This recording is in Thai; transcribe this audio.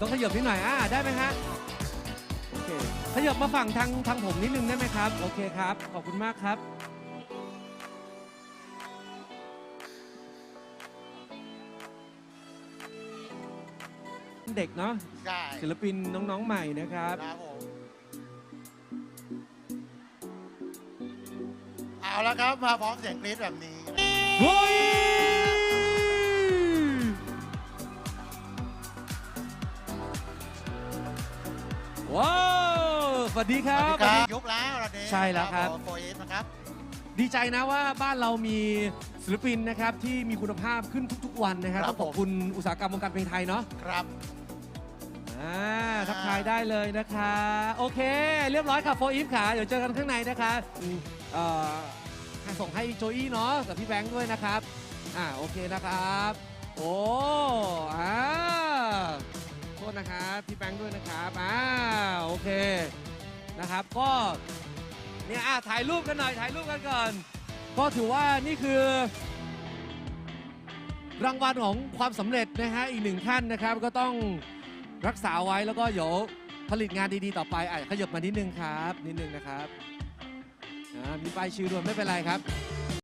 ต้องขยับนิดหน่อยอ่าได้ไหมฮะโอเคขยับมาฝั่งทางทางผมนิดนึงได้ไหมครับ โอเคครับ ขอบคุณมากครับ เด็กเนาะใช่ศิลปินน้องๆใหม่นะครับ ครับผมเอาแล้วครับมาพร้อมเสียงกรี๊ดแบบนี้ เฮ้ย ว้าวสวัสดีคสรัวัสบดีครับยุคแล้วระเดใช่แล้วครับ โฟเอสนะครับ ดีใจนะว่าบ้านเรามีศิลปินนะครับที่มีคุณภาพขึ้นทุกๆ วันนะครับครับ ต้องขอบคุณอุตสาหกรรมวงการเพลงไทยเนาะครับ อ่าทักทายได้เลยนะคะ โอเค เรียบร้อยค่ะโฟอีฟค่ะ เดี๋ยวเจอกันข้างในนะคะอืมเอ่อส่งให้โจอี้เนาะกับพี่แบงค์ด้วยนะครับอ่าโอเคนะครับ โอ้อ่าโทษนะครับพี่แบงค์ด้วยนะครับอ่าโอ เคนะครับ ก็เนี่ยอะถ่ายรูปกันหน่อยถ่ายรูปกันก่อน ก็ถือว่านี่คือ รางวัลของความสำเร็จนะฮะอีกหนึ่งท่านนะครับ ก็ต้องรักษาไว้แล้วก็เดี๋ยวผลิตงานดีๆต่อไปอะขยบมานิดนึงครับ นิดนึงนะครับอ่ามีป้ายชื่อด้วยไม่เป็นไรครับ